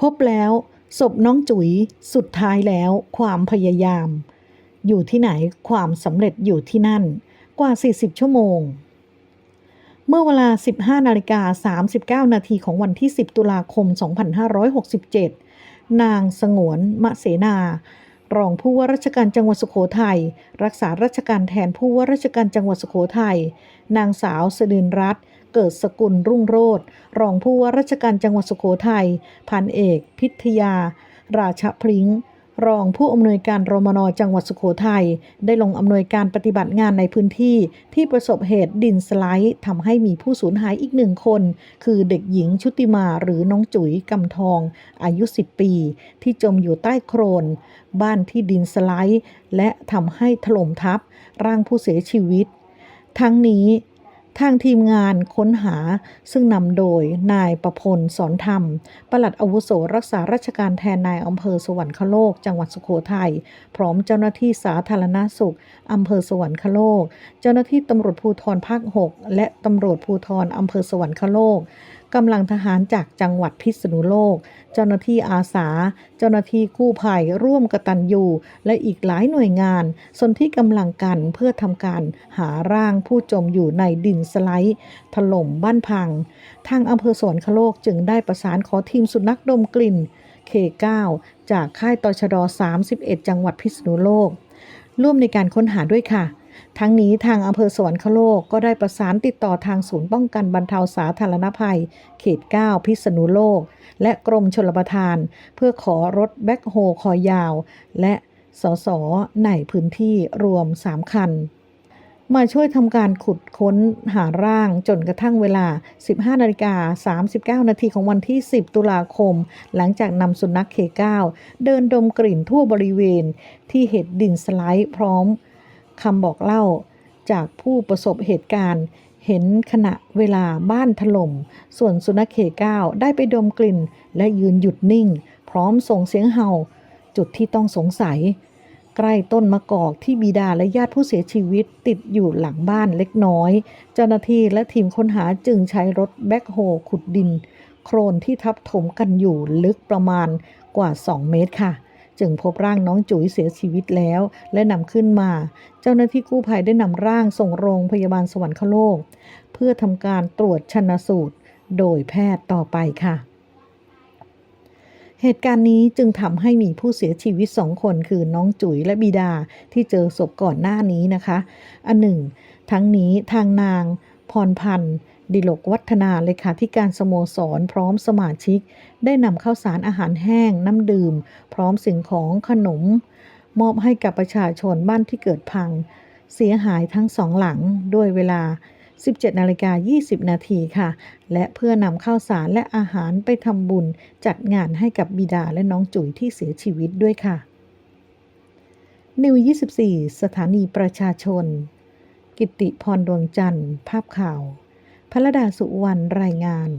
พบแล้วศพน้องจุ๋ยสุดท้ายแล้วความพยายาม อยู่ที่ไหนความสำเร็จอยู่ที่นั่นกว่า 40 ชั่วโมง เมื่อเวลา 15นาฬิกา39 นาทีของวันที่ 10 ตุลาคม 2567 นางสงวนมะเสนา รองผู้ว่าราชการจังหวัดสุโขทัยรักษาราชการแทนผู้ว่าราชการจังหวัดสุโขทัยนางสาวสดินรัตน์ เกิดสกุลรุ่งโรจน์รองผู้ว่าราชการจังหวัดสุโขทัยพันเอก พิทยา ราชพริ้งรองผู้อำนวยการรมนจังหวัดสุโขทัยได้ลงอำนวยการปฏิบัติงานในพื้นที่ที่ประสบเหตุดินสไลด์ทำให้มีผู้สูญหายอีกหนึ่งคน คือเด็กหญิงชุติมาหรือน้องจุ๋ยกำทอง อายุ 10 ปี ที่จมอยู่ใต้โครน บ้านที่ดินสไลด์ และทำให้ถล่มทับร่างผู้เสียชีวิต ทั้งนี้ ทางทีมงานค้นหาซึ่งนำโดยนายประพลสอนธรรม ปลัดอาวุโสรักษาราชการแทนนายอำเภอสวรรคโลก จังหวัดสุโขทัยพร้อมเจ้าหน้าที่สาธารณสุขอำเภอสวรรคโลก เจ้าหน้าที่ตำรวจภูธรภาค 6 และตำรวจภูธรอำเภอสวรรคโลก กำลังทหารจากจังหวัดพิษณุโลก เจ้าหน้าที่อาสา เจ้าหน้าที่กู้ภัยร่วมกตัญญูและอีกหลายหน่วยงานส่วนที่กำลังกันเพื่อทำการหาร่างผู้จมอยู่ในดินสไลด์ ถล่มบ้านพัง ทางอำเภอสวนคโลกจึงได้ประสานขอทีมสุนัขดมกลิ่น K9 จากค่ายตชด 31 จังหวัดพิษณุโลก ร่วมในการค้นหาด้วยค่ะ ทั้งนี้ทางอำเภอสวรรคโลกก็ได้ประสานติดต่อทางศูนย์ป้องกันบรรเทาสาธารณภัย เขต 9 พิษณุโลก และกรมชลประทาน เพื่อขอรถแบ็คโฮคอยาว และสสในพื้นที่รวม 3 คัน มาช่วยทำการขุดค้นหาร่างจนกระทั่งเวลา 15นาฬิกา39 นาทีของวันที่ 10 ตุลาคม หลังจากนำสุนัขเคก้าเดินดมกลิ่นทั่วบริเวณที่เหตุดินสไลด์พร้อม คำบอกเล่าจากผู้ประสบเหตุการณ์ เห็นขณะเวลาบ้านถล่ม ส่วนสุนัขเคก้าได้ไปดมกลิ่น และยืนหยุดนิ่ง พร้อมส่งเสียงเห่า จุดที่ต้องสงสัย ใกล้ต้นมะกอกที่บิดาและญาติผู้เสียชีวิตติดอยู่หลังบ้านเล็กน้อย เจ้าหน้าที่และทีมค้นหาจึงใช้รถแบ็คโฮขุดดิน โครนที่ทับถมกันอยู่ลึกประมาณกว่า 2 เมตรค่ะ จึงพบร่างน้องจุ๋ยเสียชีวิตแล้ว และนำขึ้นมา เจ้าหน้าที่กู้ภัยได้นำร่างส่งโรงพยาบาลสวรรคโลก เพื่อทำการตรวจชนสูตร โดยแพทย์ต่อไปค่ะเหตุการณ์นี้จึงทำให้มีผู้เสียชีวิตสองคนคือน้องจุ๋ยและบิดาที่เจอศพก่อนหน้านี้นะคะ อันหนึ่ง ทั้งนี้ทางนาง พรพันธ์ ดิลกวัฒนาเลขาธิการสโมสรพร้อมสมาชิก ได้นำข้าวสารอาหารแห้งน้ำดื่ม พร้อมสิ่งของขนม มอบให้กับประชาชนบ้านที่เกิดพัง เสียหายทั้งสองหลังด้วยเวลา 17นาฬิกา20 นาทีค่ะ และเพื่อนำข้าวสารและอาหารไปทำบุญจัดงานให้กับบิดาและน้องจุ๋ยที่เสียชีวิตด้วยค่ะนิว24 สถานีประชาชน กิตติพรดวงจันทร์ ภาพข่าว พระดาสุวรรณรายงาน